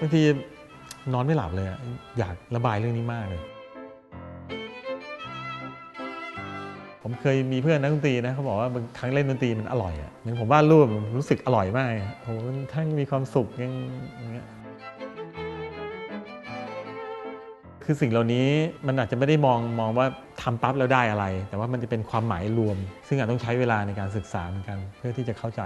บางทีนอนไม่หลับเลยอะอยากระบายเรื่องนี้มากเลย ผมเคยมีเพื่อนนักดนตรีนะเขาบอกว่าบางครั้งเล่นดนตรีมันอร่อยอะเหมือนผมวาดรูปรู้สึกอร่อยมากโอ้โหท่านมีความสุขยังอย่างเงี้ยคือสิ่งเหล่านี้มันอาจจะไม่ได้มองมองว่าทำปั๊บแล้วได้อะไร แต่ว่ามันจะเป็นความหมายรวม ซึ่งอาจต้องใช้เวลาในการศึกษาเหมือนกันเพื่อที่จะเข้าใจ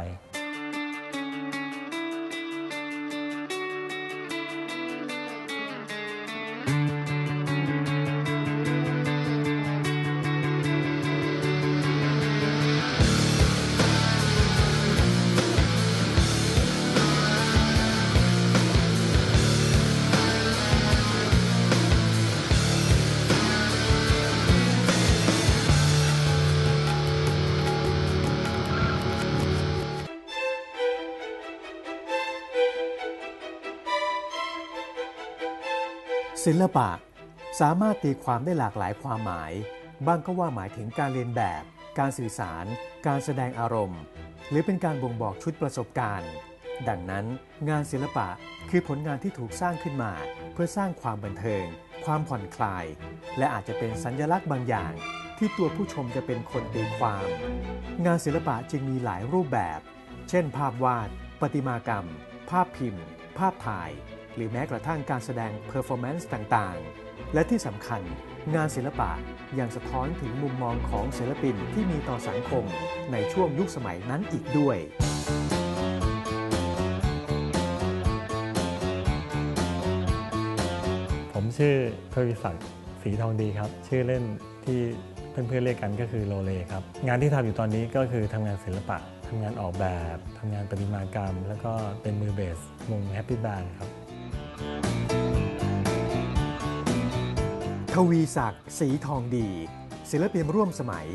ศิลปะ สามารถตีความได้หลากหลายความหมาย บางก็ว่าหมายถึงการเรียนแบบ การสื่อสาร การแสดงอารมณ์ หรือเป็นการบ่งบอกชุดประสบการณ์ ดังนั้น งานศิลปะคือผลงานที่ถูกสร้างขึ้นมา เพื่อสร้างความบันเทิง ความผ่อนคลาย และอาจจะเป็นสัญลักษณ์บางอย่าง ที่ตัวผู้ชมจะเป็นคนตีความ งานศิลปะจึงมีหลายรูปแบบ เช่น ภาพวาด ประติมากรรม ภาพพิมพ์ ภาพถ่าย หรือแม้กระทั่งการแสดงเพอร์ฟอร์แมนซ์ต่างๆ และที่สำคัญงานศิลปะยังสะท้อนถึงมุมมองของศิลปินที่มีต่อสังคมในช่วงยุคสมัยนั้นอีกด้วยผมชื่อทวีศักดิ์ศรีทองดีครับ ชื่อเล่นที่เพื่อนๆเรียกกันก็คือโลเลครับ งานที่ทำอยู่ตอนนี้ก็คือทำงานศิลปะทำงานออกแบบทำงานประติมากรรม แล้วก็เป็นมือเบสวงแฮปปี้แบนครับ ทวีศักดิ์ศรีทองดี ศิลปินร่วมสมัย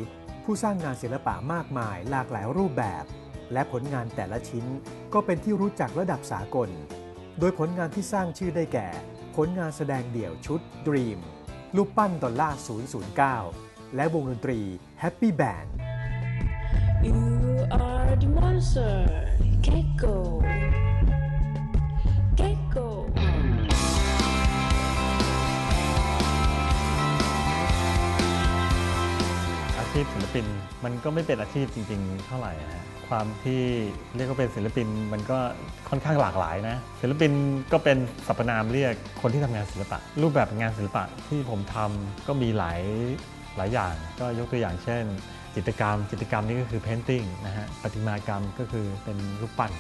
ผู้สร้างงานศิลปะมากมายหลากหลายรูปแบบ และผลงานแต่ละชิ้นก็เป็นที่รู้จักระดับสากล โดยผลงานที่สร้างชื่อได้แก่ ผลงานแสดงเดี่ยวชุด Dream รูปปั้นดอลลาร์009 และวงดนตรี Happy Band You are the monster. Gecko. Gecko. ชีพศิลปิน มันก็ไม่เป็นอาชีพจริง ๆ เท่าไหร่นะฮะความที่เรียกว่าเป็นศิลปินมันก็ค่อนข้างหลากหลายนะ ศิลปินก็เป็นสรรพนามเรียกคนที่ทำงานศิลปะ รูปแบบงานศิลปะที่ผมทำก็มีหลายหลายอย่าง ก็ยกตัวอย่างเช่น จิตรกรรม จิตรกรรมนี่ก็คือ painting นะฮะประติมากรรมก็คือเป็นรูปปั้น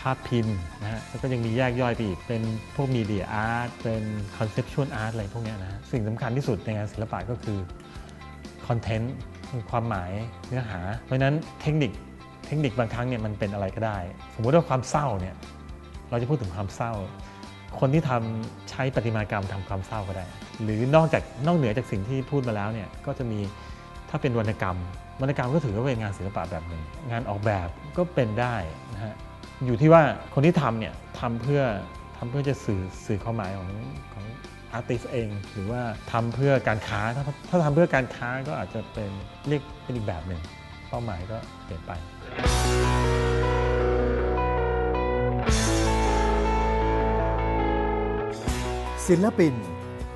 ภาพพิมพ์นะฮะแล้วก็ยังมีแยกย่อยไปอีก เป็นพวกมีเดียอาร์ตเป็นคอนเซปชวลอาร์ตอะไรพวกนี้นะ สิ่งสำคัญที่สุดในงานศิลปะก็คือ คอนเทนต์คือความหมายเนื้อหา เพราะฉะนั้นเทคนิคเทคนิคบางครั้งเนี่ยมันเป็นอะไรก็ได้ สมมติว่าความเศร้าเนี่ยเราจะพูดถึงความเศร้า คนที่ทำใช้ประติมากรรมทำความเศร้าก็ได้ หรือนอกจากนอกเหนือจากสิ่งที่พูดมาแล้วเนี่ยก็จะมีถ้าเป็นวรรณกรรม วรรณกรรมก็ถือว่าเป็นงานศิลปะแบบหนึ่งงานออกแบบก็เป็นได้นะฮะอยู่ที่ว่าคนที่ทำเนี่ยทำเพื่อทำเพื่อจะสื่อสื่อความหมายของของ อาร์ติสเอง หรือว่าทำเพื่อการค้า ถ้าถ้าทำเพื่อการค้าก็อาจจะเป็นเรียกเป็นอีกแบบหนึ่งเป้าหมายก็เปลี่ยนไปศิลปิน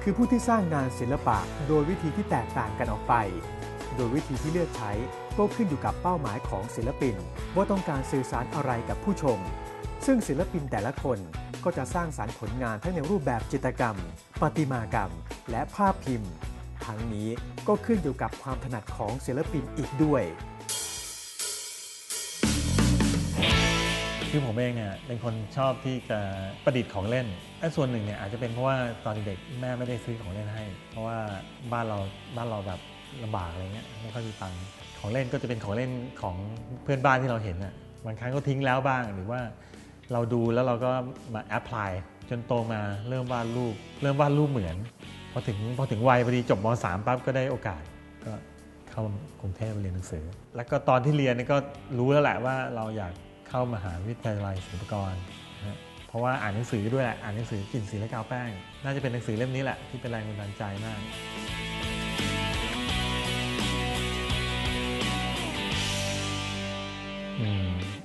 คือผู้ที่สร้างงานศิลปะโดยวิธีที่แตกต่างกันออกไป โดยวิธีที่เลือกใช้ก็ขึ้นอยู่กับเป้าหมายของศิลปิน ว่าต้องการสื่อสารอะไรกับผู้ชม ซึ่งศิลปินแต่ละคนก็จะสร้างสารรค์ผลงานทั้งในรูปแบบจิตรกรรม ประติมากรรม และภาพพิมพ์ ทั้งนี้ก็ขึ้นอยู่กับความถนัดของศิลปินอีกด้วย คือผมเองเนี่ยเป็นคนชอบที่จะประดิษฐ์ของเล่นไอ้ส่วนหนึ่งเนี่ยอาจจะเป็นเพราะว่าตอนเด็กแม่ไม่ได้ซื้อของเล่นให้ เพราะว่าบ้านเราบ้านเราแบบลำบากอะไรเงี้ยไม่ค่อยมีตังค์ของเล่นก็จะเป็นของเล่นของเพื่อนบ้านที่เราเห็นอะบางครั้งก็ทิ้งแล้วบ้างหรือว่า เราดูแล้วเราก็มาแอพพลายจนโตมาเริ่มวาดรูป เริ่มวาดรูปเหมือน พอถึงพอถึงวัยพอดีจบม .3 ปั๊บก็ได้โอกาสก็เข้ากรุงเทพไปเรียนหนังสือ แล้วก็ตอนที่เรียนนี่ก็รู้แล้วแหละว่าเราอยากเข้ามหาวิทยาลัยศิลปากรนะเพราะว่าอ่านหนังสือด้วยแหละอ่านหนังสือกลิ่นสีและกาวแป้ง น่าจะเป็นหนังสือเล่มนี้แหละที่เป็นแรงบันดาลใจมาก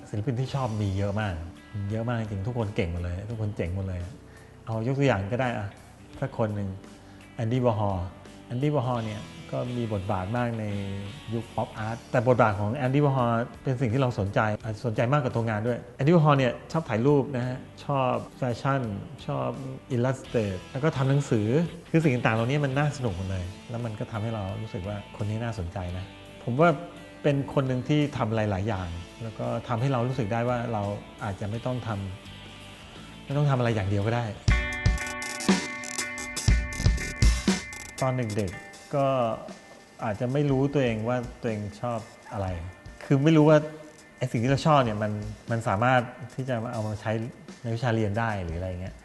ศิลปินที่ชอบมีเยอะมาก เยอะมากจริงทุกคนเก่งหมดเลย ทุกคนเจ๋งหมดเลย เอายกตัวอย่างก็ได้อะสักคนหนึ่งแอนดี้วอร์ฮอลแอนดี้วอร์ฮอลเนี่ยก็มีบทบาทมากในยุคป๊อปอาร์ตแต่บทบาทของแอนดี้วอร์ฮอลเป็นสิ่งที่เราสนใจสนใจมากกว่าตัวงานด้วยแอนดี้วอร์ฮอลเนี่ยชอบถ่ายรูปนะฮะชอบแฟชั่น ชอบอิลลัสเตรตแล้วก็ทำหนังสือคือสิ่งต่างๆเหล่านี้มันน่าสนุกหมดเลย แล้วมันก็ทำให้เรารู้สึกว่าคนนี้น่าสนใจนะ ผมว่า เป็นคนหนึ่งที่ทำอะไรหลายอย่าง แล้วก็ทำให้เรารู้สึกได้ว่าเราอาจจะไม่ต้องทำไม่ต้องทำอะไรอย่างเดียวก็ได้ ตอนเด็ก ๆ ก็อาจจะไม่รู้ตัวเองว่าตัวเองชอบอะไร คือไม่รู้ว่าไอสิ่งที่เราชอบเนี่ยมันมันสามารถที่จะเอามาใช้ในวิชาเรียนได้หรืออะไรเงี้ย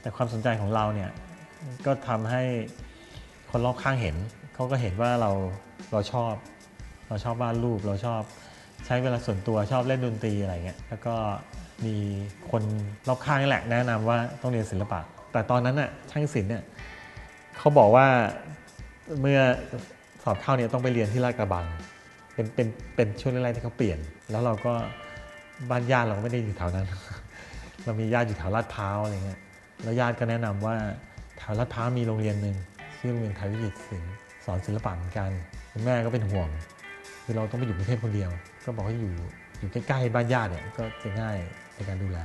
แต่ความสนใจของเราเนี่ยก็ทำให้คนรอบข้างเห็น เขาก็เห็นว่าเราเราชอบ เราชอบวาดรูปเราชอบใช้เวลาส่วนตัวชอบเล่นดนตรีอะไรเงี้ยแล้วก็มีคนรอบข้างนี่แหละแนะนำว่าต้องเรียนศิลปะ แต่ตอนนั้นน่ะช่างศิลป์เนี่ยเขาบอกว่าเมื่อสอบเข้าเนี่ยต้องไปเรียนที่ลาดกระบัง เป็นเป็นเป็นช่วงแรกๆที่เขาเปลี่ยน แล้วเราก็บ้านญาติเราก็ไม่ได้อยู่แถวนั้น เรามีญาติอยู่แถวลาดพร้าวอะไรเงี้ยแล้วญาติก็แนะนำว่าแถวลาดพร้าวมีโรงเรียนหนึ่งชื่อโรงเรียนไทยวิจิตรศิลป์สอนศิลปะเหมือนกันคุณแม่ก็เป็นห่วง คือเราต้องไปอยู่กรุงเทพคนเดียว ก็บอกให้อยู่อยู่ใกล้ๆบ้านญาติเนี่ยก็จะง่ายในการดูแล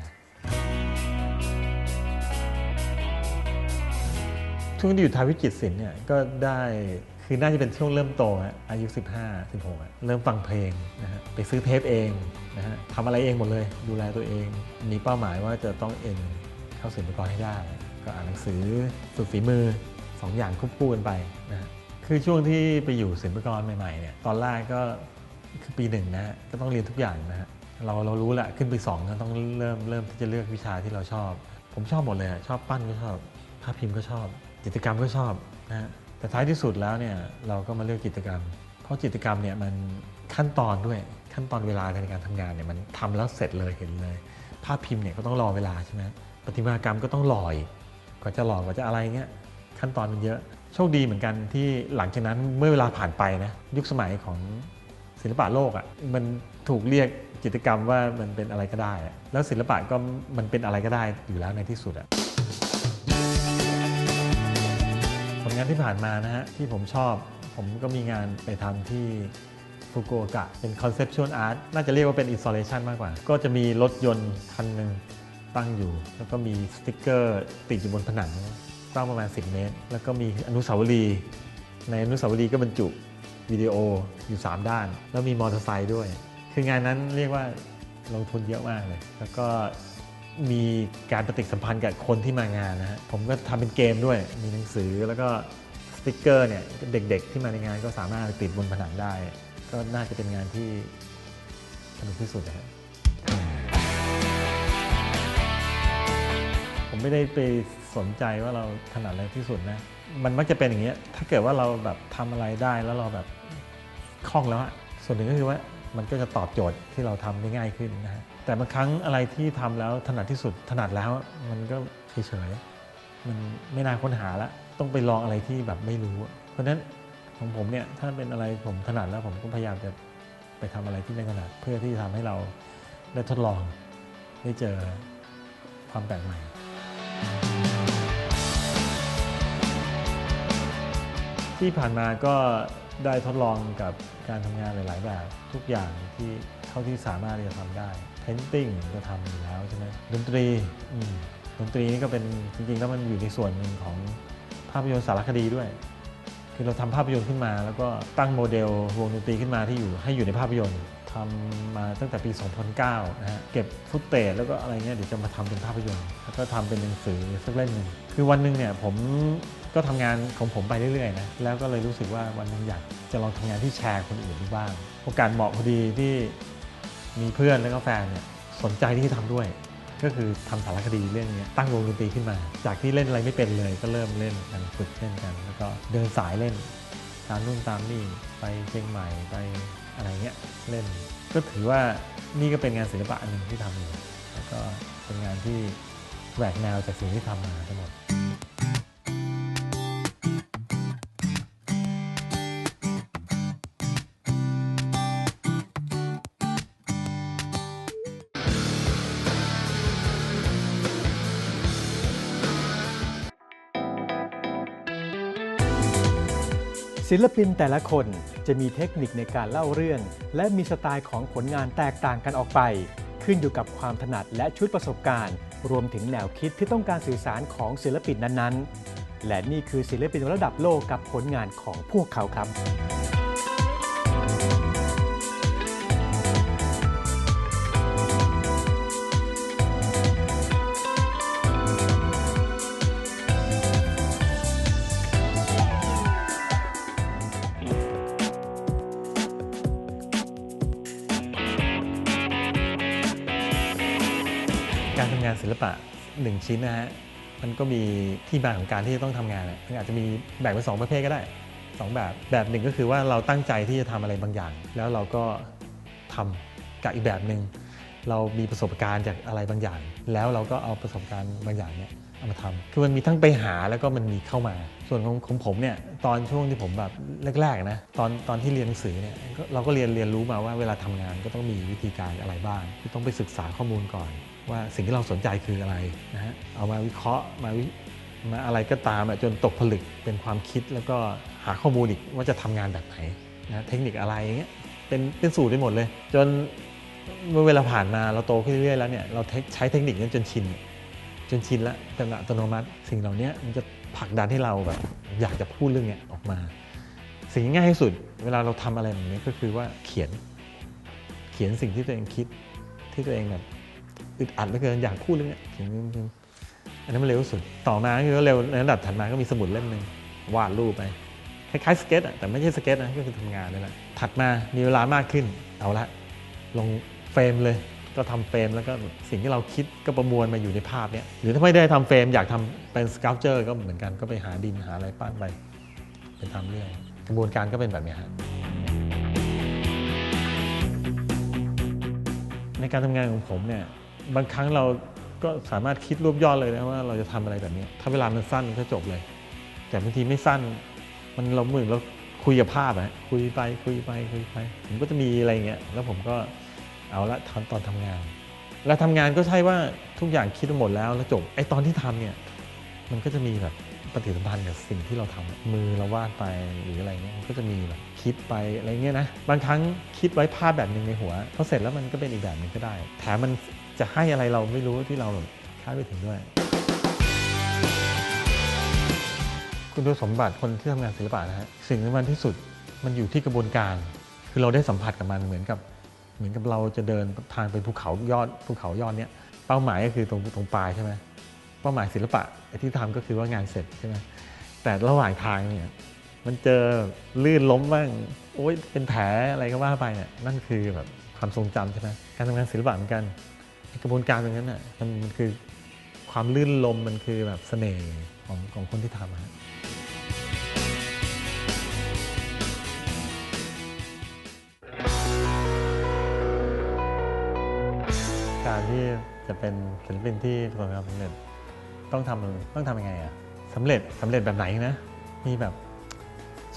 ช่วงที่อยู่ไทยวิจิตศิลป์เนี่ยก็ได้คือน่าจะเป็นช่วงเริ่มโตฮะอายุ 15 16 เริ่มฟังเพลงนะฮะไปซื้อเทปเองนะฮะทำอะไรเองหมดเลย ดูแลตัวเอง มีเป้าหมายว่าจะต้องเอ็นเข้าศิลปกรให้ได้ ก็อ่านหนังสือฝึกฝีมือสองอย่างควบคู่กันไปนะฮะ คือช่วงที่ไปอยู่ศิลปากรใหม่ๆเนี่ยตอนแรกก็คือปีหนึ่งนะก็ต้องเรียนทุกอย่างนะฮะเราเรารู้แหละขึ้นปีสองก็ต้องเริ่มเริ่มที่จะเลือกวิชาที่เราชอบ ผมชอบหมดเลยชอบปั้นก็ชอบภาพพิมพ์ก็ชอบจิตกรรมก็ชอบนะฮะแต่ท้ายที่สุดแล้วเนี่ยเราก็มาเลือกจิตกรรม เพราะจิตกรรมเนี่ยมันขั้นตอนด้วยขั้นตอนเวลาในการทำงานเนี่ยมันทำแล้วเสร็จเลยเห็นเลย ภาพพิมพ์เนี่ยก็ต้องรอเวลาใช่ไหมประติมากรรมก็ต้องรออีกกว่าจะหลอกกว่าจะอะไรเงี้ยขั้นตอนมันเยอะ โชคดีเหมือนกันที่หลังจากนั้นเมื่อเวลาผ่านไปนะยุคสมัยของศิลปะโลกอะ่ะมันถูกเรียกจิตรกรรมว่ามันเป็นอะไรก็ได้ แล้วศิลปะก็มันเป็นอะไรก็ได้อยู่แล้วในที่สุดอะผลงานที่ผ่านมานะฮะที่ผมชอบผมก็มีงานไปทำที่ฟุกุโอกะเป็น conceptual art น่าจะเรียกว่าเป็น installation มากกว่า ก็จะมีรถยนต์คันหนึ่งตั้งอยู่ แล้วก็มีสติกเกอร์ติดอยู่บนผนัง กว้างประมาณ 10 เมตร แล้วก็มีอนุสาวรีย์ในอนุสาวรีย์ก็บรรจุวิดีโออยู่ 3 ด้าน แล้วมีมอเตอร์ไซค์ด้วย คืองานนั้นเรียกว่าลงทุนเยอะมากเลย แล้วก็มีการปฏิสัมพันธ์กับคนที่มางานนะฮะผมก็ทำเป็นเกมด้วย มีหนังสือแล้วก็สติกเกอร์เนี่ยเด็ก ๆ ที่มาในงานก็สามารถติดบนผนังได้ ก็น่าจะเป็นงานที่สนุกที่สุดนะฮะ ผมไม่ได้ไปสนใจว่าเราถนัดอะไรที่สุดนะ มันมักจะเป็นอย่างเงี้ย ถ้าเกิดว่าเราแบบทำอะไรได้แล้วเราแบบคล่องแล้วอะส่วนหนึ่งก็คือว่ามันก็จะตอบโจทย์ที่เราทำได้ง่ายขึ้นนะฮะ แต่บางครั้งอะไรที่ทำแล้วถนัดที่สุดถนัดแล้วมันก็เฉยๆ มันไม่น่าค้นหาละต้องไปลองอะไรที่แบบไม่รู้ เพราะฉะนั้นของผมเนี่ยถ้าเป็นอะไรผมถนัดแล้วผมก็พยายามจะไปทำอะไรที่ไม่ถนัดเพื่อที่จะทำให้เราได้ทดลองได้เจอความแปลกใหม่ ที่ผ่านมาก็ได้ทดลองกับการทำงานหลาย ๆ แบบ ทุกอย่างที่เท่าที่สามารถที่จะทำได้ Painting ก็ทำอยู่แล้วใช่ไหมดนตรีดนตรีนี่ก็เป็นจริง ๆ แล้วมันอยู่ในส่วนหนึ่งของภาพยนตร์สารคดีด้วย คือเราทำภาพยนตร์ขึ้นมา แล้วก็ตั้งโมเดลวงดนตรีขึ้นมาที่อยู่ให้อยู่ในภาพยนตร์ทำมาตั้งแต่ปี 2009 นะฮะ เก็บฟุตเตจแล้วก็อะไรเงี้ยเดี๋ยวจะมาทำเป็นภาพยนตร์ แล้วก็ทำเป็นหนังสือสักเล่มหนึ่งคือวันหนึ่งเนี่ยผมก็ทำงานของผมไปเรื่อยๆนะแล้วก็เลยรู้สึกว่าวันหนึ่งอยากจะลองทำงานที่แชร์คนอื่นดูบ้าง โอกาสเหมาะพอดีที่มีเพื่อนแล้วก็แฟนเนี่ยสนใจที่จะทำด้วย ก็คือทำสารคดีเรื่องนี้ตั้งวงดนตรีขึ้นมา จากที่เล่นอะไรไม่เป็นเลยก็เริ่มเล่นกันฝึกเล่นกัน แล้วก็เดินสายเล่น ตามนู่นตามนี่ไปเชียงใหม่ไปอะไรเงี้ยเล่น ก็ถือว่านี่ก็เป็นงานศิลปะหนึ่งที่ทำอยู่แล้วก็เป็นงานที่แหวกแนวจากสิ่งที่ทำมาทั้งหมด ศิลปินแต่ละคนจะมีเทคนิคในการเล่าเรื่อง และมีสไตล์ของผลงานแตกต่างกันออกไป ขึ้นอยู่กับความถนัดและชุดประสบการณ์ รวมถึงแนวคิดที่ต้องการสื่อสารของศิลปินนั้นๆ และนี่คือศิลปินระดับโลกกับผลงานของพวกเขาครับ การทำงานศิลปะหนึ่งชิ้นนะฮะมันก็มีที่มาของการที่จะต้องทำงานมันอาจจะมีแบ่งเป็นสองประเภทก็ได้สองแบบ แบบหนึ่งก็คือว่าเราตั้งใจที่จะทำอะไรบางอย่าง แล้วเราก็ทำกับอีกแบบหนึ่งเรามีประสบการณ์จากอะไรบางอย่าง แล้วเราก็เอาประสบการณ์บางอย่างเนี่ยเอามาทำคือมันมีทั้งไปหาแล้วก็มันมีเข้ามา ส่วนของของผมเนี่ยตอนช่วงที่ผมแบบแรกๆนะตอนตอนที่เรียนหนังสือเนี่ยเราก็เรียนเรียนรู้มาว่าเวลาทำงานก็ต้องมีวิธีการอะไรบ้างที่ต้องไปศึกษาข้อมูลก่อน ว่าสิ่งที่เราสนใจคืออะไรนะฮะเอามาวิเคราะห์มาวิมาอะไรก็ตามจนตกผลึกเป็นความคิดแล้วก็หาข้อมูลอีกว่าจะทำงานแบบไหนนะเทคนิคอะไรอย่างเงี้ยเป็นเป็นสูตรได้หมดเลย จนเมื่อเวลาผ่านมาเราโตขึ้นเรื่อยๆแล้วเนี่ยเราใช้เทคนิคนั้นจนชินจนชินแล้วเป็นอัตโนมัติ สิ่งเหล่านี้มันจะผลักดันให้เราแบบอยากจะพูดเรื่องเนี้ยออกมา สิ่งง่ายที่สุด เวลาเราทำอะไรแบบนี้ก็คือว่าเขียน เขียนสิ่งที่ตัวเองคิดที่ตัวเองแบบ อึดอัดเหลือเกินอยากพูดเรื่องเนี้ยอันนั้นมันเร็วสุด ต่อมาก็คือเร็วในระดับถัดมาก็มีสมุดเล่มหนึ่งวาดรูปไปคล้ายๆสเก็ตอะแต่ไม่ใช่สเก็ตนะก็คือทำงานนี่แหละถัดมามีเวลามากขึ้นเอาละลงเฟรมเลย ก็ทำเฟรมแล้วก็สิ่งที่เราคิดก็ประมวลมาอยู่ในภาพเนี้ยหรือถ้าไม่ได้ทำเฟรมอยากทำเป็นส c ั l เจอร์ก็เหมือนกันก็ไปหาดินหาอะไรปั้นไปเป็นทำเรื่องกระบวนการก็เป็นแบบนี้ฮะในการทำงานของผมเนี่ย บางครั้งเราก็สามารถคิดรวบยอดเลยนะว่าเราจะทำอะไรแบบนี้ ถ้าเวลามันสั้นก็จบเลย แต่บางทีไม่สั้น มันเราเหมือนเราคุยกับภาพอะคุยไปคุยไปคุยไป ผมก็จะมีอะไรเงี้ยแล้วผมก็เอาละทำตอนทำงาน แล้วทำงานก็ใช่ว่าทุกอย่างคิดหมดแล้วแล้วจบไอ้ตอนที่ทำเนี่ยมันก็จะมีแบบปฏิสัมพันธ์กับสิ่งที่เราทำมือเราวาดไปหรืออะไรเงี้ยมันก็จะมีแบบคิดไปอะไรเงี้ยนะบางครั้งคิดไว้ภาพแบบหนึ่งในหัวพอเสร็จแล้วมันก็เป็นอีกแบบหนึ่งก็ได้แถมมัน จะให้อะไรเราไม่รู้ที่เราแบบคาดไม่ถึงด้วย คุณสมบัติคนที่ทำงานศิลปะนะฮะสิ่งที่มันที่สุดมันอยู่ที่กระบวนการ คือเราได้สัมผัสกับมันเหมือนกับ เหมือนกับเราจะเดินทางไปภูเขายอดภูเขายอดเนี้ยเป้าหมายก็คือตรงตรงปลายใช่ไหมเป้าหมายศิลปะที่ทำก็คือว่างานเสร็จใช่ไหมแต่ระหว่างทางเนี่ยมันเจอลื่นล้มบ้างโอ๊ยเป็นแผลอะไรก็ว่าไปเนี่ยนั่นคือแบบความทรงจำใช่ไหมการทำงานศิลปะเหมือนกัน กระบวนการตรงนั้นน่ะมันมันคือความลื่นลมมันคือแบบเสน่ห์ของของคนที่ทำอะฮะ การที่จะเป็นศิลปินที่ประสบความสำเร็จต้องทำต้องทำยังไงอะสำเร็จสำเร็จแบบไหนนะ มีแบบ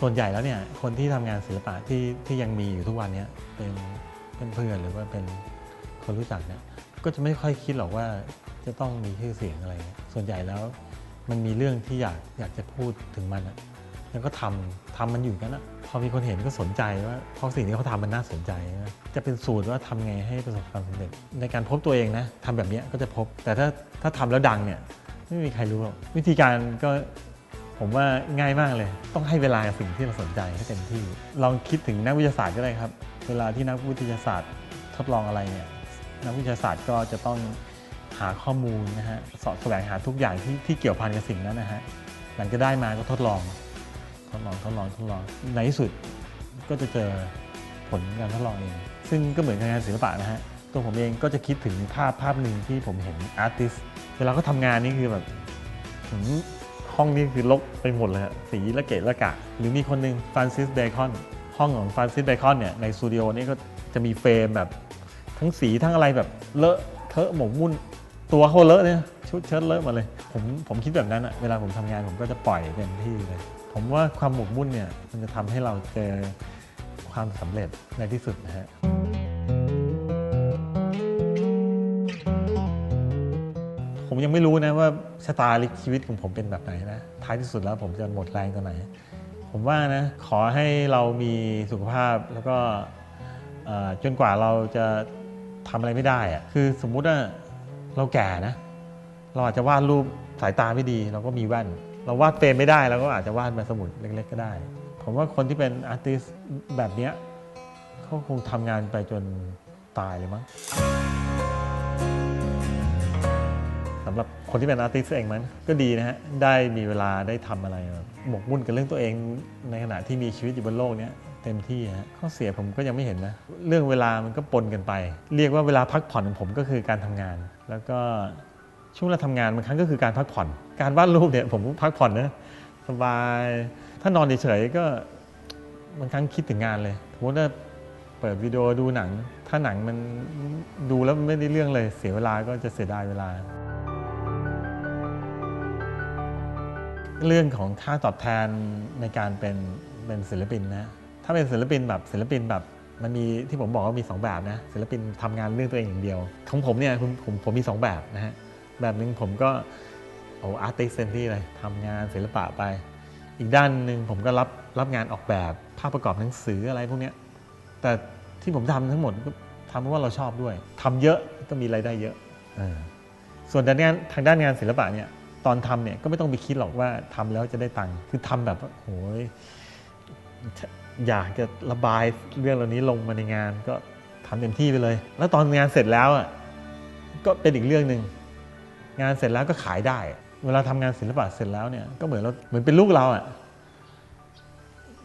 ส่วนใหญ่แล้วเนี่ยคนที่ทำงานศิลปะที่ที่ยังมีอยู่ทุกวันเนี้ยเป็นเป็นเพื่อนหรือว่าเป็นคนรู้จักเนี่ย ก็จะไม่ค่อยคิดหรอกว่าจะต้องมีชื่อเสียงอะไร ส่วนใหญ่แล้วมันมีเรื่องที่อยากอยากจะพูดถึงมันอะแล้วก็ทำทำมันอยู่กันอะพอมีคนเห็นก็สนใจว่าเพราะสิ่งที่เขาทำมันน่าสนใจนะจะเป็นสูตรว่าทำไงให้ประสบความสำเร็จ ในการพบตัวเองนะทำแบบนี้ก็จะพบ แต่ถ้าถ้าทำแล้วดังเนี่ยไม่มีใครรู้หรอกวิธีการก็ผมว่าง่ายมากเลย ต้องให้เวลากับสิ่งที่เราสนใจให้เต็มที่ ลองคิดถึงนักวิทยาศาสตร์ก็ได้ครับ เวลาที่นักวิทยาศาสตร์ทดลองอะไรเนี่ย นักวิทยาศาสตร์ก็จะต้องหาข้อมูลนะฮะเสาะแสวงหาทุกอย่างที่ที่เกี่ยวพันกับสิ่งนั้นนะฮะหลังจะได้มาก็ทดลองทดลองทดลองทดลองในที่สุดก็จะเจอผลการทดลองเอง ซึ่งก็เหมือนงานศิลปะนะฮะตัวผมเองก็จะคิดถึงภาพภาพหนึ่งที่ผมเห็นอาร์ติสเวลาเขาทำงานนี่คือแบบห้องนี้คือลกไปหมดเลยฮะสีละเกะละกะ หรือมีคนหนึ่งฟรานซิสเบคอนห้องของฟรานซิสเบคอนเนี่ยในสตูดิโอนี่ก็จะมีเฟรมแบบ ทั้งสีทั้งอะไรแบบเลอะเทอะหมกมุ่นตัวเขาเลอะเนี่ยชุดเชิ้ตเลอะมาเลย ผมผมคิดแบบนั้นอะเวลาผมทำงานผมก็จะปล่อยเต็มที่เลย ผมว่าความหมกมุ่นเนี่ยมันจะทำให้เราเจอความสำเร็จในที่สุดนะฮะผมยังไม่รู้นะว่าชะตาชีวิตของผมเป็นแบบไหนนะท้ายที่สุดแล้วผมจะหมดแรงตอนไหน ผมว่านะขอให้เรามีสุขภาพแล้วก็จนกว่าเราจะ ทำอะไรไม่ได้อะคือสมมุติว่าเราแก่นะ เราอาจจะวาดรูปสายตาไม่ดี เราก็มีแว่น เราวาดเฟรมไม่ได้เราก็อาจจะวาดมาสมุดเล็ก ๆ ก็ได้ ผมว่าคนที่เป็นอาร์ติสแบบเนี้ยเขาคงทำงานไปจนตายเลยมั้งสำหรับคนที่เป็นอาร์ติสเองมันก็ดีนะฮะ ได้มีเวลาได้ทำอะไรหมกมุ่นกับเรื่องตัวเองในขณะที่มีชีวิตอยู่บนโลกเนี้ย เต็มที่ฮะข้อเสียผมก็ยังไม่เห็นนะ เรื่องเวลามันก็ปนกันไป เรียกว่าเวลาพักผ่อนของผมก็คือการทำงาน แล้วก็ช่วงเวลาทำงานบางครั้งก็คือการพักผ่อน การวาดรูปเนี่ยผมพักผ่อนนะสบาย ถ้านอนเฉยๆก็บางครั้งคิดถึงงานเลยสมมติว่าเปิดวิดีโอดูหนัง ถ้าหนังมันดูแล้วไม่ได้เรื่องเลย เสียเวลาก็จะเสียดายเวลา เรื่องของค่าตอบแทนในการเป็นเป็นศิลปินนะาเป็นศิลปินแบบศิลปินแบบมันมีที่ผมบอกว่ามี 2 แบบนะศิลปินทำงานเรื่องตัวเองอย่างเดียว ของผมเนี่ยผมผมผมมี 2 แบบนะฮะแบบหนึ่งผมก็เอาอาร์ติสเซนที่เลยทำงานศิลปะไป อีกด้านหนึ่งผมก็รับรับงานออกแบบภาพประกอบหนังสืออะไรพวกเนี้ยแต่ที่ผมทำทั้งหมดก็ทำเพราะว่าเราชอบด้วยทำเยอะก็มีรายได้เยอะเออส่วนด้านงานทางด้านงานศิลปะเนี่ยตอนทำเนี่ยก็ไม่ต้องไปคิดหรอกว่าทำแล้วจะได้ตังค์คือทำแบบว่าโอ้ย อยากจะระบายเรื่องเหล่านี้ลงมาในงานก็ทำเต็มที่ไปเลย แล้วตอนงานเสร็จแล้วอะก็เป็นอีกเรื่องหนึ่งงานเสร็จแล้วก็ขายได้ เวลาทำงานศิลปะเสร็จแล้วเนี่ยก็เหมือนเราเหมือนเป็นลูกเราอะ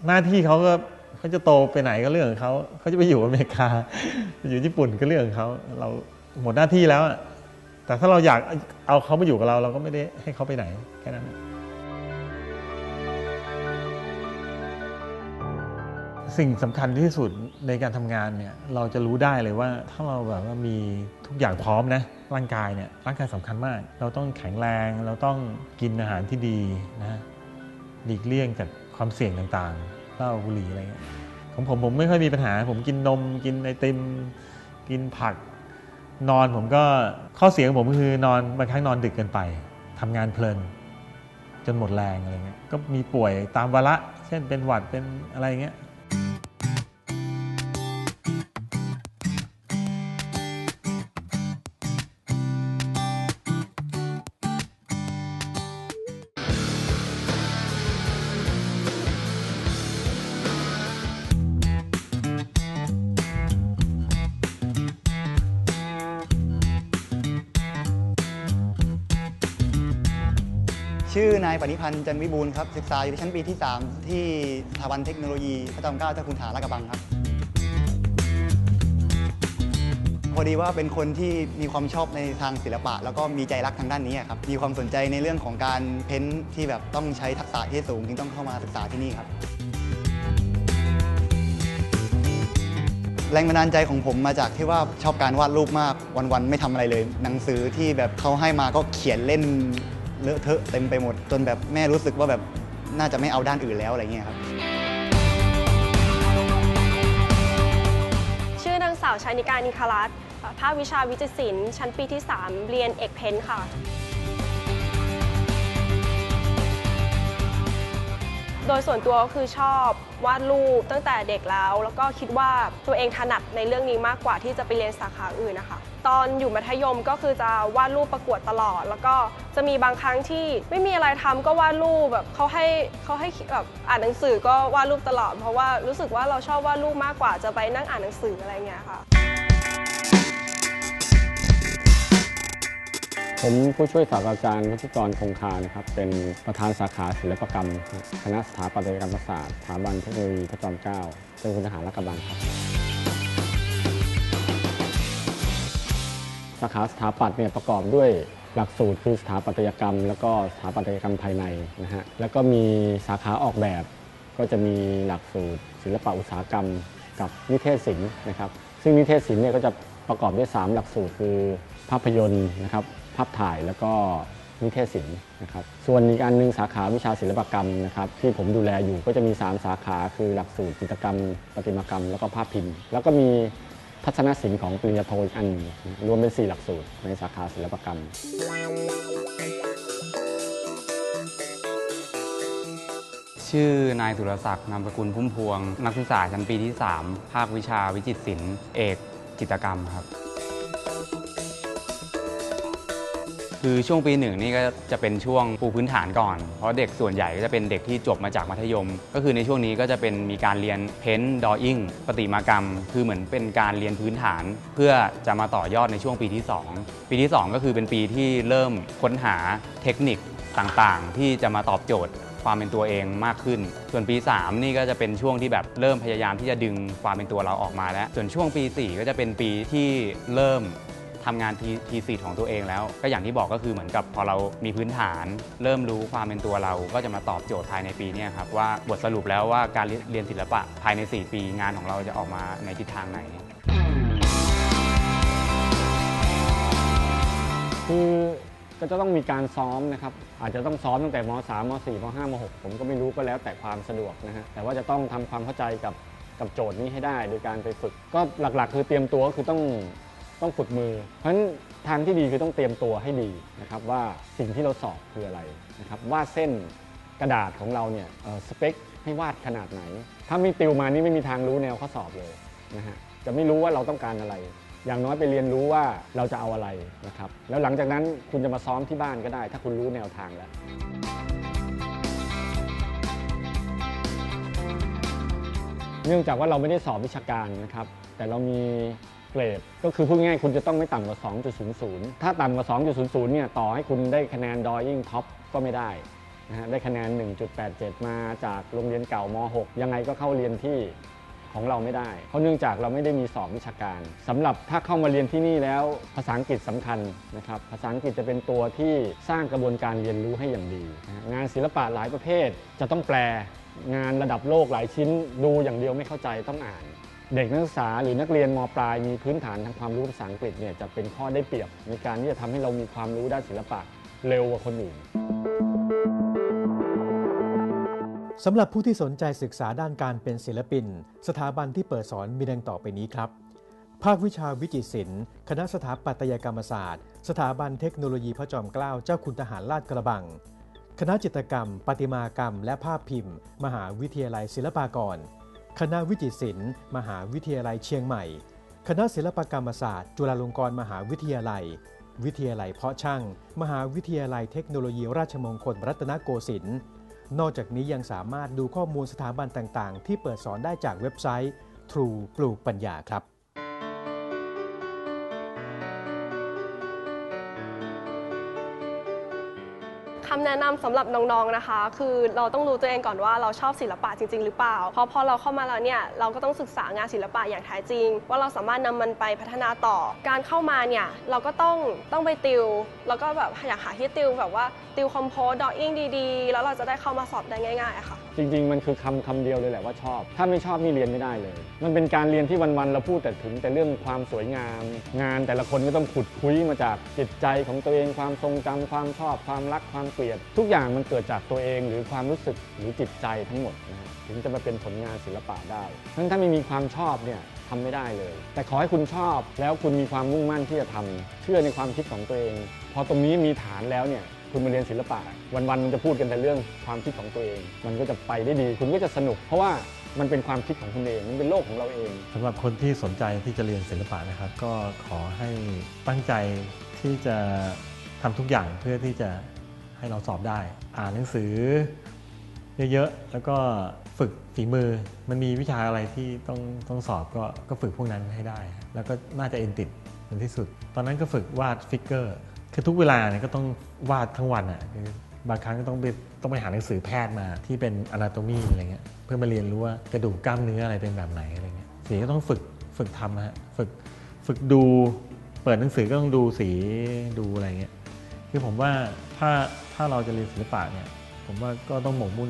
หน้าที่เขาก็เขาจะโตไปไหนก็เรื่องของเขาเขาจะไปอยู่อเมริกาไปอยู่ญี่ปุ่นก็เรื่องของเขาเราหมดหน้าที่แล้วอะแต่ถ้าเราอยากเอาเขามาอยู่กับเรา เราก็ไม่ได้ให้เขาไปไหนแค่นั้น สิ่งสำคัญที่สุดในการทำงานเนี่ยเราจะรู้ได้เลยว่าถ้าเราแบบว่ามีทุกอย่างพร้อมนะร่างกายเนี่ยร่างกายสำคัญมาก เราต้องแข็งแรงเราต้องกินอาหารที่ดีนะหลีกเลี่ยงจากความเสี่ยงต่างๆเหล้าบุหรี่อะไรเงี้ยของผมผมไม่ค่อยมีปัญหา ผมกินนมกินไอติม กินผัก นอนผมก็ข้อเสียของผมก็คือนอนบางครั้งนอนดึกเกินไปทำงานเพลิน จนหมดแรงอะไรเงี้ยก็มีป่วยตามวาระเช่นเป็นหวัดเป็นอะไรเงี้ย พันธ์จันวิบูลครับ ศึกษาอยู่ในชั้นปีที่ 3 ที่สถาบันเทคโนโลยีพระจอมเกล้าเจ้าคุณฐานลาดกระบังครับ พอดีว่าเป็นคนที่มีความชอบในทางศิลปะ แล้วก็มีใจรักทางด้านนี้ครับ มีความสนใจในเรื่องของการเพ้นท์ที่แบบต้องใช้ทักษะที่สูงจึงต้องเข้ามาศึกษาที่นี่ครับ แรงบันดาลใจของผมมาจากที่ว่าชอบการวาดรูปมากวันๆไม่ทำอะไรเลย หนังสือที่แบบเขาให้มาก็เขียนเล่น เลอะเทอะเต็มไปหมดจนแบบแม่รู้สึกว่าแบบน่าจะไม่เอาด้านอื่นแล้วอะไรเงี้ยครับ ชื่อนางสาวชานิการนิคารัตภาควิชาวิจิตรศิลป์ชั้นปีที่ 3 เรียนเอกเพนท์ค่ะ โดยส่วนตัวก็คือชอบวาดรูปตั้งแต่เด็กแล้ว แล้วก็คิดว่าตัวเองถนัดในเรื่องนี้มากกว่าที่จะไปเรียนสาขาอื่นนะคะ ตอนอยู่มัธยมก็คือจะวาดรูปประกวดตลอด แล้วก็จะมีบางครั้งที่ไม่มีอะไรทำก็วาดรูปแบบเขาให้เขาให้แบบอ่านหนังสือก็วาดรูปตลอด เพราะว่ารู้สึกว่าเราชอบวาดรูปมากกว่าจะไปนั่งอ่านหนังสืออะไรเงี้ยค่ะ ผมผู้ช่วยศาสตราจารย์วุฒิกรคงคานะครับ เป็นประธานสาขาศิลปกรรม คณะสถาปัตยกรรมศาสตร์สถาบันเทคโนโลยีพระจอมเกล้าเจ้าคุณทหารลาดกระบังครับาขาสถาปัตย์เนี่ยประกอบด้วยหลักสูตรคือสถาปัตยกรรม แล้วก็สถาปัตยกรรมภายในนะฮะแล้วก็มีสาขาออกแบบ ก็จะมีหลักสูตร ศิลปะอุตสาหกรรม กับนิเทศศิลป์นะครับ ซึ่งนิเทศศิลป์เนี่ยก็จะประกอบด้วย 3 หลักสูตรคือภาพยนตร์นะครับภาพถ่ายแล้วก็นิเทศศิลป์นะครับส่วนอีกอันหนึงสาขาวิชาศิลปกรรมนะครับที่ผมดูแลอยู่ก็จะมี 3 สาขาคือหลักสูตรจิตรกรรม ประติมากรรม แล้วก็ภาพพิมพ์ แล้วก็มี ทัศนศิลป์ของปริญญาโทอีกอันหนึ่งรวมเป็น 4 หลักสูตรในสาขาศิลปกรรมชชื่อนายสุรศักดิ์นามสกุลพุ่มพวง นักศึกษาชั้นปีที่ 3 ภาควิชาวิจิตรศิลป์เอกจิตรกรรมครับ คือช่วงปีหนึ่งนี่ก็จะเป็นช่วงปูพื้นฐานก่อน เพราะเด็กส่วนใหญ่ก็จะเป็นเด็กที่จบมาจากมัธยม ก็คือในช่วงนี้ก็จะเป็นมีการเรียนเพ้นท์ดออิ่งประติมากรรม คือเหมือนเป็นการเรียนพื้นฐาน เพื่อจะมาต่อยอดในช่วงปีที่ 2 ปีที่ 2 ก็คือเป็นปีที่เริ่มค้นหาเทคนิคต่างๆ ที่จะมาตอบโจทย์ความเป็นตัวเองมากขึ้น ส่วนปี 3 นี่ก็จะเป็นช่วงที่แบบเริ่มพยายามที่จะดึงความเป็นตัวเราออกมาแล้ว ส่วนช่วงปี 4 ก็จะเป็นปีที่เริ่ม ทำงานทีทีสีของตัวเองแล้ว ก็อย่างที่บอกก็คือเหมือนกับพอเรามีพื้นฐาน เริ่มรู้ความเป็นตัวเราก็จะมาตอบโจทย์ภายในปีนี้ครับว่าบทสรุปแล้วว่าการเรียนศิลปะภายใน 4 ปีงานของเราจะออกมาในทิศทางไหนคือก็จะต้องมีการซ้อมนะครับ อาจจะต้องซ้อมตั้งแต่ม 3 ม 4 ม 5 ม 6 ผมก็ไม่รู้ก็แล้วแต่ความสะดวกนะฮะแต่ว่าจะต้องทำความเข้าใจกับกับโจทย์นี้ให้ได้ โดยการไปฝึก ก็หลักๆ คือเตรียมตัวก็คือต้อง ต้องฝึกมือ เพราะฉะนั้นทางที่ดีคือต้องเตรียมตัวให้ดีนะครับว่าสิ่งที่เราสอบคืออะไรนะครับวาดเส้นกระดาษของเราเนี่ยสเปคให้วาดขนาดไหน ถ้าไม่ติวมานี่ไม่มีทางรู้แนวข้อสอบเลยนะฮะจะไม่รู้ว่าเราต้องการอะไร อย่างน้อยไปเรียนรู้ว่าเราจะเอาอะไรนะครับแล้วหลังจากนั้นคุณจะมาซ้อมที่บ้านก็ได้ ถ้าคุณรู้แนวทางแล้วเนื่องจากว่าเราไม่ได้สอบวิชาการนะครับ แต่เรามี เกรด ก็คือพูดง่ายๆคุณจะต้องไม่ต่ำกว่า 2.00 ถ้าต่ำกว่า 2.00 เนี่ยต่อให้คุณได้คะแนน Drawing Top ก็ไม่ได้นะฮะได้คะแนน 1.87 มาจากโรงเรียนเก่าม6ยังไงก็เข้าเรียนที่ของเราไม่ได้ เพราะเนื่องจากเราไม่ได้มีสอบวิชาการสำหรับถ้าเข้ามาเรียนที่นี่แล้วภาษาอังกฤษสำคัญนะครับภาษาอังกฤษจะเป็นตัวที่สร้างกระบวนการเรียนรู้ให้อย่างดี งานศิลปะหลายประเภทจะต้องแปลงานระดับโลกหลายชิ้นดูอย่างเดียวไม่เข้าใจต้องอ่าน เด็กนักศึกษาหรือนักเรียนมปลายมีพื้นฐานทางความรู้ภาษาอังกฤษเนี่ยจะเป็นข้อได้เปรียบ ในการที่จะทำให้เรามีความรู้ด้านศิลปะเร็วกว่าคนอื่นสำหรับผู้ที่สนใจศึกษาด้านการเป็นศิลปิน สถาบันที่เปิดสอนมีดังต่อไปนี้ครับ ภาควิชาวิจิตรศิลป์คณะสถาปัตยกรรมศาสตร์ สถาบันเทคโนโลยีพระจอมเกล้าเจ้าคุณทหารลาดกระบัง คณะจิตรกรรม ประติมากรรม และภาพพิมพ์ มหาวิทยาลัยศิลปากร คณะวิจิตรศิลป์มหาวิทยาลัยเชียงใหม่ คณะศิลปกรรมศาสตร์ จุฬาลงกรณ์มหาวิทยาลัย วิทยาลัยเพาะช่าง มหาวิทยาลัยเทคโนโลยีราชมงคลรัตนโกสินทร์ นอกจากนี้ยังสามารถดูข้อมูลสถาบันต่าง ๆ ที่เปิดสอนได้จากเว็บไซต์ True ปลูกปัญญาครับำแนะนำสำหรับน้องๆนะคะ คือเราต้องรู้ตัวเองก่อนว่าเราชอบศิลปะจริง ๆ หรือเปล่า เพราะพอเราเข้ามาแล้วเนี่ยเราก็ต้องศึกษางานศิลปะอย่างแท้จริง ว่าเราสามารถนำมันไปพัฒนาต่อ การเข้ามาเนี่ยเราก็ต้องต้องไปติว แล้วก็แบบอยากหาที่ติวแบบว่าติวคอมโพสดออิ่งดีๆ แล้วเราจะได้เข้ามาสอบได้ง่ายๆค่ะ จริง ๆ มันคือคำคำเดียวเลยแหละว่าชอบ ถ้าไม่ชอบนี่เรียนไม่ได้เลย มันเป็นการเรียนที่วัน ๆ เราพูดแต่ถึงแต่เรื่องความสวยงาม งานแต่ละคนก็ต้องขุดคุยมาจากจิตใจของตัวเองความทรงจำความชอบ ความรักความเกลียด ทุกอย่างมันเกิดจากตัวเองหรือความรู้สึกหรือจิตใจทั้งหมดนะฮะถึงจะมาเป็นผลงานศิลปะได้ทั้งถ้าไม่มีความชอบเนี่ยทำไม่ได้เลย แต่ขอให้คุณชอบแล้วคุณมีความมุ่งมั่นที่จะทำเชื่อในความคิดของตัวเอง พอตรงนี้มีฐานแล้วเนี่ย คุณมาเรียนศิลปะ วันๆมันจะพูดกันแต่เรื่องความคิดของตัวเอง มันก็จะไปได้ดี คุณก็จะสนุก เพราะว่ามันเป็นความคิดของคุณเองมันเป็นโลกของเราเองสำหรับคนที่สนใจที่จะเรียนศิลปะนะครับ ก็ขอให้ตั้งใจที่จะทำทุกอย่างเพื่อที่จะให้เราสอบได้ อ่านหนังสือเยอะๆแล้วก็ฝึกฝีมือ มันมีวิชาอะไรที่ต้องต้องสอบก็ก็ฝึกพวกนั้นให้ได้ แล้วก็น่าจะเอ็นติดในที่สุด ตอนนั้นก็ฝึกวาดฟิกเกอร์ คือทุกเวลาเนี่ยก็ต้องวาดทั้งวันอะคือบางครั้งก็ต้องไปต้องไปหาหนังสือแพทย์มาที่เป็นอนาโตมีอะไรเงี้ยเพื่อมาเรียนรู้ว่ากระดูกกล้ามเนื้ออะไรเป็นแบบไหนอะไรเงี้ยสีก็ต้องฝึกฝึกทำนะฮะฝึกฝึกดูเปิดหนังสือก็ต้องดูสีดูอะไรเงี้ยคือผมว่าถ้าถ้าเราจะเรียนศิลปะเนี่ยผมว่าก็ต้องหมกมุ่น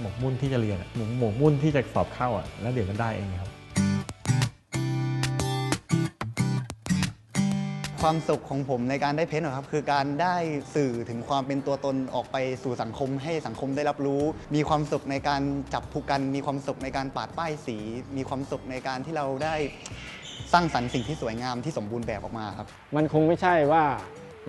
หมกมุ่นที่จะเรียนหมกหมกมุ่นที่จะสอบเข้าอะแล้วเดี๋ยวมันได้เองครับ ความสุขของผมในการได้เพ้นท์เหรครับ คือการได้สื่อถึงความเป็นตัวตนออกไปสู่สังคม ให้สังคมได้รับรู้ มีความสุขในการจับผูกกัน มีความสุขในการปาดป้ายสี มีความสุขในการที่เราได้สร้างสรรค์สิ่งที่สวยงามที่สมบูรณ์แบบออกมาครับ มันคงไม่ใช่ว่า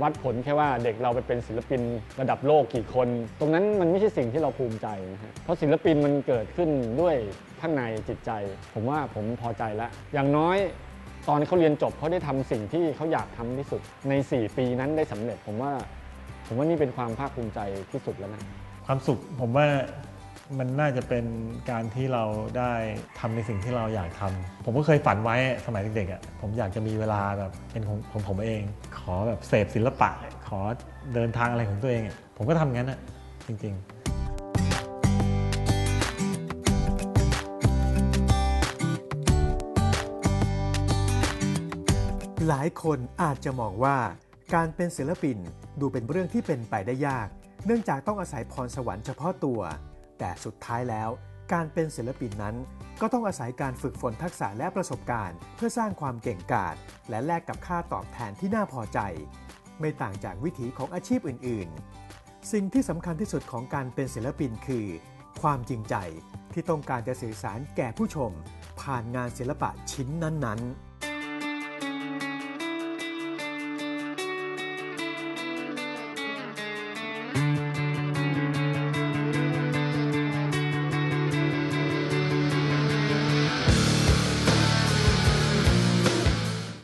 วัดผลแค่ว่าเด็กเราไปเป็นศิลปินระดับโลกกี่คน ตรงนั้นมันไม่ใช่สิ่งที่เราภูมิใจนะฮะเพราะศิลปินมันเกิดขึ้นด้วยข้างในจิตใจ ผมว่าผมพอใจแล้วอย่างน้อย ตอนเขาเรียนจบเขาได้ทำสิ่งที่เขาอยากทำที่สุด ใน 4 ปีนั้นได้สำเร็จผมว่า ผมว่านี่เป็นความภาคภูมิใจที่สุดแล้วนะความสุขผมว่ามันน่าจะเป็นการที่เราได้ทำในสิ่งที่เราอยากทำผมก็เคยฝันไว้สมัยเด็กๆอะผมอยากจะมีเวลาแบบเป็นของของผมเอง ขอแบบเสพศิลปะ ขอเดินทางอะไรของตัวเองอะผมก็ทำงั้นอะจริง ๆ หลายคนอาจจะมองว่าการเป็นศิลปินดูเป็นเรื่องที่เป็นไปได้ยาก เนื่องจากต้องอาศัยพรสวรรค์เฉพาะตัว แต่สุดท้ายแล้ว การเป็นศิลปินนั้น ก็ต้องอาศัยการฝึกฝนทักษะและประสบการณ์ เพื่อสร้างความเก่งกาจและแลกกับค่าตอบแทนที่น่าพอใจ ไม่ต่างจากวิถีของอาชีพอื่น ๆ สิ่งที่สำคัญที่สุดของการเป็นศิลปินคือ ความจริงใจที่ต้องการจะสื่อสารแก่ผู้ชม ผ่านงานศิลปะชิ้นนั้น ๆ